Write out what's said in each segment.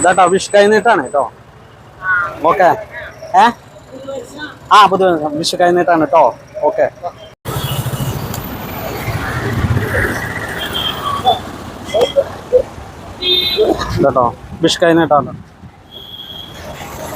ഇതാട്ടോ വിഷ് കഴിഞ്ഞിട്ടാണ് കേട്ടോ. ഓക്കെ. ഏ? ആ പുതു വിഷ് കഴിഞ്ഞിട്ടാണ് കേട്ടോ. ഓക്കെ. കേട്ടോ വിഷ് കഴിഞ്ഞിട്ടാണ്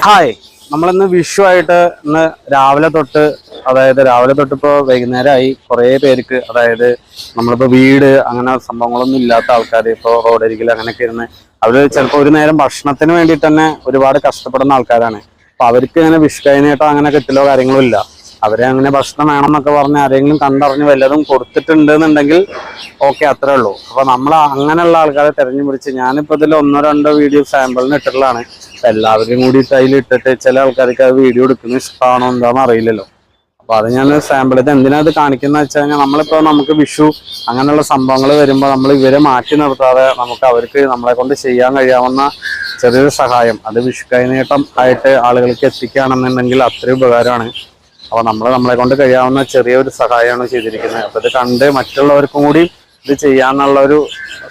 ഹായ് നമ്മളിന്ന് വിഷു ആയിട്ട് ഇന്ന് രാവിലെ തൊട്ട് അതായത് രാവിലെ തൊട്ട് ഇപ്പോൾ വൈകുന്നേരമായി കുറേ പേർക്ക് അതായത് നമ്മളിപ്പോൾ വീട് അങ്ങനെ സംഭവങ്ങളൊന്നും ഇല്ലാത്ത ആൾക്കാർ ഇപ്പോൾ റോഡരികിൽ അങ്ങനെയൊക്കെ ഇരുന്ന് അവർ ചിലപ്പോൾ ഒരു നേരം ഭക്ഷണത്തിന് വേണ്ടിയിട്ട് തന്നെ ഒരുപാട് കഷ്ടപ്പെടുന്ന ആൾക്കാരാണ്. അപ്പൊ അവർക്ക് ഇങ്ങനെ വിഷ് കഴിഞ്ഞിട്ടോ അങ്ങനെ കിട്ടലോ കാര്യങ്ങളോ ഇല്ല. അവരെ അങ്ങനെ ഭക്ഷണം വേണം എന്നൊക്കെ പറഞ്ഞ് ആരെങ്കിലും കണ്ടറിഞ്ഞ് വല്ലതും കൊടുത്തിട്ടുണ്ട് എന്നുണ്ടെങ്കിൽ ഓക്കെ അത്രേ ഉള്ളൂ. അപ്പൊ നമ്മൾ അങ്ങനെയുള്ള ആൾക്കാരെ തെരഞ്ഞു പിടിച്ച് ഞാനിപ്പോ ഇതിൽ ഒന്നോ രണ്ടോ വീഡിയോ സാമ്പിളിന് ഇട്ടിട്ടുള്ളതാണ്. എല്ലാവരും കൂടി അതിൽ ഇട്ടിട്ട് ചില ആൾക്കാർക്ക് അത് വീഡിയോ എടുക്കുന്നത് ഇഷ്ടമാണോ എന്താണെന്ന് അറിയില്ലല്ലോ. അപ്പൊ അത് ഞാൻ സാമ്പിൾ ഇത് എന്തിനാ ഇത് കാണിക്കുന്ന വെച്ച് കഴിഞ്ഞാൽ നമ്മളിപ്പോ നമുക്ക് വിഷു അങ്ങനെയുള്ള സംഭവങ്ങൾ വരുമ്പോൾ നമ്മൾ ഇവരെ മാറ്റി നിർത്താതെ നമുക്ക് അവർക്ക് നമ്മളെ കൊണ്ട് ചെയ്യാൻ കഴിയാവുന്ന ചെറിയൊരു സഹായം. അത് വിഷു കൈനീട്ടം ആയിട്ട് ആളുകൾക്ക് എത്തിക്കുകയാണെന്നുണ്ടെങ്കിൽ അത്രയും ഉപകാരമാണ്. അപ്പൊ നമ്മൾ നമ്മളെ കൊണ്ട് കഴിയാവുന്ന ചെറിയൊരു സഹായമാണ് ചെയ്തിരിക്കുന്നത്. അപ്പൊ ഇത് കണ്ട് മറ്റുള്ളവർക്കും കൂടി ഇത് ചെയ്യാന്നുള്ള ഒരു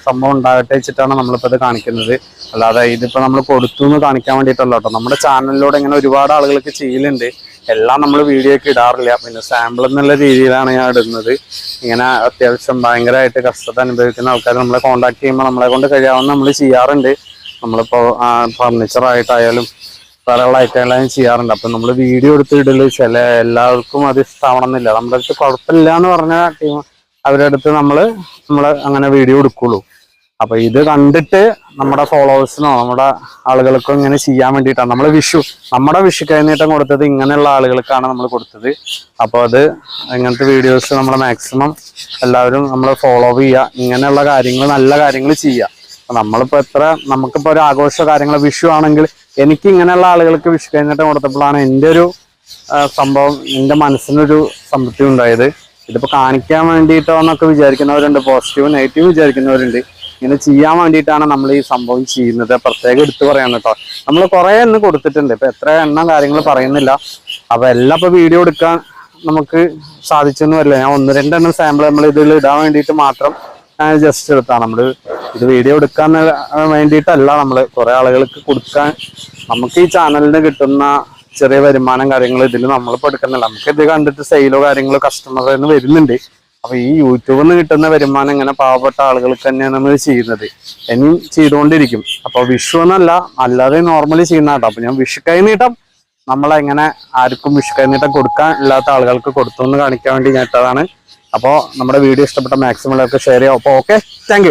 സംഭവം ഉണ്ടാകട്ടെ വെച്ചിട്ടാണ് നമ്മളിപ്പോ ഇത് കാണിക്കുന്നത്. അല്ലാതെ ഇതിപ്പോ നമ്മൾ കൊടുത്തു എന്ന് കാണിക്കാൻ വേണ്ടിയിട്ടല്ല നമ്മുടെ ചാനലിലൂടെ ഇങ്ങനെ ഒരുപാട് ആളുകൾക്ക് ചെയ്യലുണ്ട്. എല്ലാം നമ്മൾ വീഡിയോ ഒക്കെ ഇടാറില്ല. പിന്നെ സാമ്പിൾ എന്നുള്ള രീതിയിലാണ് ഞാൻ ഇടുന്നത്. ഇങ്ങനെ അത്യാവശ്യം ഭയങ്കരമായിട്ട് കഷ്ടത അനുഭവിക്കുന്ന ആൾക്കാർ നമ്മളെ കോൺടാക്ട് ചെയ്യുമ്പോൾ നമ്മളെ കൊണ്ട് കഴിയാവുന്ന നമ്മൾ ചെയ്യാറുണ്ട്. നമ്മളിപ്പോ ഫർണിച്ചർ ആയിട്ടായാലും വേറെയുള്ള ഐറ്റങ്ങളായും ചെയ്യാറുണ്ട്. അപ്പൊ നമ്മൾ വീഡിയോ എടുത്ത് ഇടൽ ചില എല്ലാവർക്കും അത് ഇഷ്ടമാവണമെന്നില്ല നമ്മുടെ അടുത്ത് കുഴപ്പമില്ല എന്ന് പറഞ്ഞ ടീം അവരുടെ അടുത്ത് നമ്മൾ നമ്മൾ അങ്ങനെ വീഡിയോ എടുക്കുള്ളൂ. അപ്പൊ ഇത് കണ്ടിട്ട് നമ്മുടെ ഫോളോവേഴ്സിനോ നമ്മുടെ ആളുകൾക്കോ ഇങ്ങനെ ചെയ്യാൻ വേണ്ടിയിട്ടാണ്. നമ്മൾ വിഷു നമ്മുടെ വിഷു കൈനീട്ടം കൊടുത്തത് ഇങ്ങനെയുള്ള ആളുകൾക്കാണ് നമ്മൾ കൊടുത്തത്. അപ്പോൾ അത് ഇങ്ങനത്തെ വീഡിയോസ് നമ്മൾ മാക്സിമം എല്ലാവരും നമ്മൾ ഫോളോ ചെയ്യുക. ഇങ്ങനെയുള്ള കാര്യങ്ങൾ നല്ല കാര്യങ്ങൾ ചെയ്യുക. നമ്മളിപ്പോൾ നമ്മളിപ്പോ എത്ര നമുക്കിപ്പോ ഒരു ആഘോഷ കാര്യങ്ങൾ വിഷു ആണെങ്കിൽ എനിക്ക് ഇങ്ങനെയുള്ള ആളുകൾക്ക് വിഷു കൈനീട്ടം കൊടുത്തപ്പോഴാണ് എന്റെ ഒരു സംഭവം എന്റെ മനസ്സിനൊരു സംതൃപ്തി ഉണ്ടായത്. ഇതിപ്പോൾ കാണിക്കാൻ വേണ്ടിയിട്ടോ എന്നൊക്കെ വിചാരിക്കുന്നവരുണ്ട് പോസിറ്റീവ് നെഗറ്റീവ് വിചാരിക്കുന്നവരുണ്ട്. ഇങ്ങനെ ചെയ്യാൻ വേണ്ടിയിട്ടാണ് നമ്മൾ ഈ സംഭവം ചെയ്യുന്നത്. പ്രത്യേകം എടുത്തു പറയാൻ കേട്ടോ. നമ്മൾ കുറെ എണ്ണം കൊടുത്തിട്ടുണ്ട്. ഇപ്പൊ എത്ര എണ്ണം കാര്യങ്ങൾ പറയുന്നില്ല. അപ്പൊ എല്ലാം ഇപ്പൊ വീഡിയോ എടുക്കാൻ നമുക്ക് സാധിച്ചെന്ന് വരില്ല. ഞാൻ ഒന്ന് രണ്ടെണ്ണം സാമ്പിൾ നമ്മൾ ഇതിൽ ഇടാൻ വേണ്ടിയിട്ട് മാത്രം ഞാൻ ജസ്റ്റ് എടുത്താണ്. നമ്മൾ ഇത് വീഡിയോ എടുക്കാൻ വേണ്ടിയിട്ടല്ല നമ്മൾ കുറേ ആളുകൾക്ക് കൊടുക്കാൻ നമുക്ക് ഈ ചാനലിന് കിട്ടുന്ന ചെറിയ വരുമാനം കാര്യങ്ങൾ ഇതിൽ നമ്മളിപ്പോൾ എടുക്കുന്നില്ല. നമുക്ക് ഇത് കണ്ടിട്ട് സെയിലോ കാര്യങ്ങളോ കസ്റ്റമറിൽ നിന്ന് വരുന്നുണ്ട്. അപ്പൊ ഈ യൂട്യൂബിൽ നിന്ന് കിട്ടുന്ന വരുമാനം ഇങ്ങനെ പാവപ്പെട്ട ആളുകൾക്ക് തന്നെയാണ് നമ്മൾ ചെയ്യുന്നത്. ഇനിയും ചെയ്തുകൊണ്ടിരിക്കും. അപ്പൊ വിഷു എന്നല്ല അല്ലാതെ നോർമലി ചെയ്യുന്ന കേട്ടോ. അപ്പൊ ഞാൻ വിഷു കൈനീട്ടം നമ്മളെങ്ങനെ ആർക്കും വിഷു കൈനീട്ടം കൊടുക്കാൻ ഇല്ലാത്ത ആളുകൾക്ക് കൊടുത്തു എന്ന് കാണിക്കാൻ വേണ്ടി ഞാൻ ഇട്ടതാണ്. അപ്പോൾ നമ്മുടെ വീഡിയോ ഇഷ്ടപ്പെട്ട മാക്സിമം എല്ലാവർക്കും ഷെയർ ചെയ്യാം. അപ്പോൾ ഓക്കെ താങ്ക്